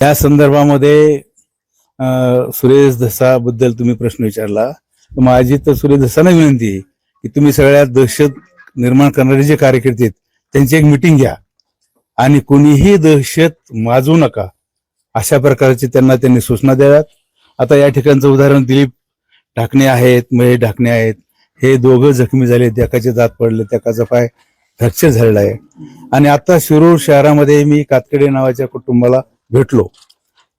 त्या संदर्भामध्ये सुरेश धसाबद्दल तुम्ही प्रश्न विचारला. तर माझी तर सुरेश धसांना विनंती आहे की तुम्ही सगळ्यात दहशत निर्माण करणारे जे कार्यकर्ते आहेत त्यांची एक मिटिंग घ्या. आणि कोणीही दहशत माजू नका. अशा प्रकारची त्यांना त्यांनी सूचना द्याव्यात. आता या ठिकाणचं उदाहरण दिलीप ढाकणे आहेत महेश ढाकणे आहेत. हे दोघं जखमी झाले त्याकाचे दात पडले त्याकाचा पाय फ्रॅक्चर झालेला आहे. आणि आता शिरूर शहरामध्ये मी कातकडे नावाच्या कुटुंबाला भेटलो.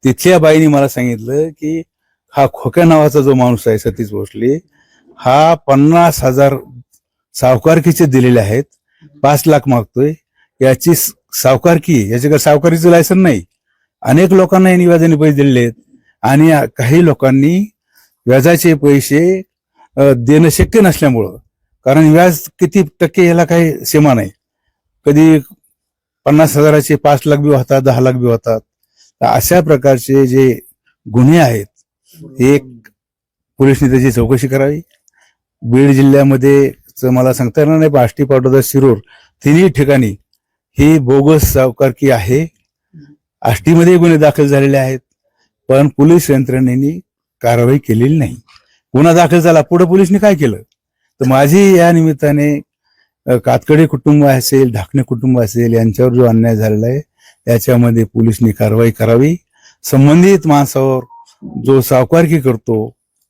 तिथल्या बाईने मला सांगितलं की हा खोक्या नावाचा जो माणूस आहे सतीश भोसले हा पन्नास हजार सावकारकीचे दिलेले आहेत पाच लाख मागतोय. याची सावकारकी याच्याकडे सावकारीचं लायसन नाही. अनेक लोकांना यांनी व्याजाने पैसे दिलेले आहेत. आणि काही लोकांनी व्याजाचे पैसे देणं शक्य नसल्यामुळं कारण व्याज किती टक्के याला काही सीमा नाही. कधी पन्नास हजाराचे पाच लाख बी होतात दहा लाख बी होतात. अशा प्रकारचे जे गुन्हे आहेत हे पोलीस त्याची चौकशी करावी. बीड जिल्ह्यामध्ये मला सांगता येणार नाही आष्टी पाटोदा शिरूर तिन्ही ठिकाणी ही बोगस सावकारकी आहे. आष्टीमध्ये गुन्हे दाखल झालेले आहेत पण पोलीस यंत्रणेने कारवाई केलेली नाही. गुन्हा दाखल झाला पुढे पोलिसने काय केलं? तर माझी या निमित्ताने कातकडे कुटुंब असेल ढाकणे कुटुंब असेल यांच्यावर जो अन्याय झालेला आहे त्याच्यामध्ये पोलिसनी कारवाई करावी. संबंधित माणसावर जो सावकारकी करतो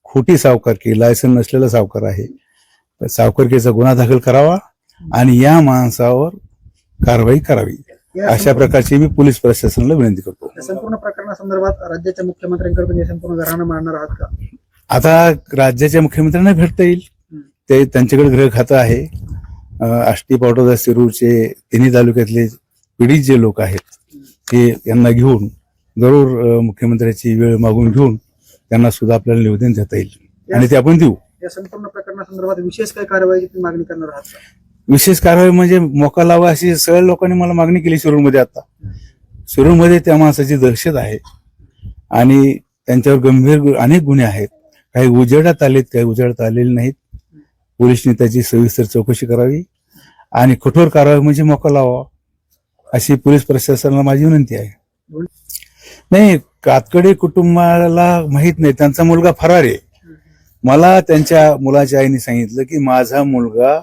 खोटी सावकारकी लायसन नसलेला सावकार आहे तर सावकारकीचा गुन्हा दाखल करावा आणि या माणसावर कारवाई करावी. अशा प्रकारची मी पोलीस प्रशासनाला विनंती करतो. संपूर्ण प्रकरणासंदर्भात राज्याच्या मुख्यमंत्र्यांकडे तुम्ही संपूर्ण घराणं मांडणार आहात का? आता राज्याच्या मुख्यमंत्र्यांना भेटता येईल. ते त्यांच्याकडे गृह खातं आहे. आष्टी पावडोदा शिरूरचे तिन्ही तालुक्यातले पीडित जे लोक आहेत ते यांना घेऊन जरूर मुख्यमंत्र्याची वेळ मागून घेऊन त्यांना सुद्धा आपल्याला निवेदन देता येईल. आणि ते आपण देऊ. या संपूर्ण प्रकरणासंदर्भात विशेष कारवाईची तुम्ही मागणी करणार आहात विशेष कारवाई म्हणजे मोका लावा अशी सगळ्या लोकांनी मला मागणी केली शिरूरमध्ये आता. शिरूरमध्ये त्या माणसाची दहशत आहे. आणि त्यांच्यावर गंभीर अनेक गुन्हे आहेत. काही उजेडात आलेत काही उजेडात आलेले नाहीत. पोलिसनी त्याची सविस्तर चौकशी करावी. आणि कठोर कारवाई म्हणजे मोका लावा. अशी पोलीस प्रशासनाला माझी विनंती आहे. नाही कातकडे कुटुंबाला माहीत नाही त्यांचा मुलगा फरार आहे. मला त्यांच्या मुलाच्या आईने सांगितलं की माझा मुलगा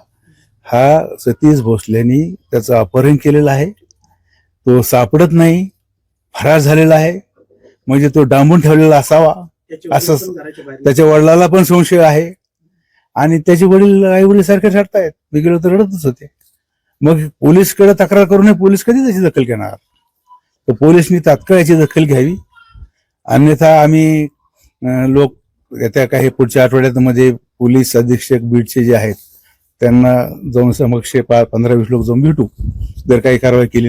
हा सतीश भोसलेनी त्याचं अपहरण केलेलं आहे. तो सापडत नाही फरार झालेला आहे. म्हणजे तो डांबून ठेवलेला असावा. असं- त्याच्या वडिलाला पण संशय आहे. आणि त्याचे वडील आई वडील सारखे ठरतायत मी गेलो तर रडतच होते. मग पोलीसकडे तक्रार करू नये पोलीस कधी त्याची दखल घेणार? तर पोलिसनी तात्काळ याची दखल घ्यावी. अन्यथा आम्ही लोक येत्या काही पुढच्या आठवड्यात मध्ये पोलीस अधीक्षक बीडचे जे आहेत त्यांना जाऊन समक्ष पा- पंधरा वीस लोक जाऊन भेटू. जर काही कारवाई केली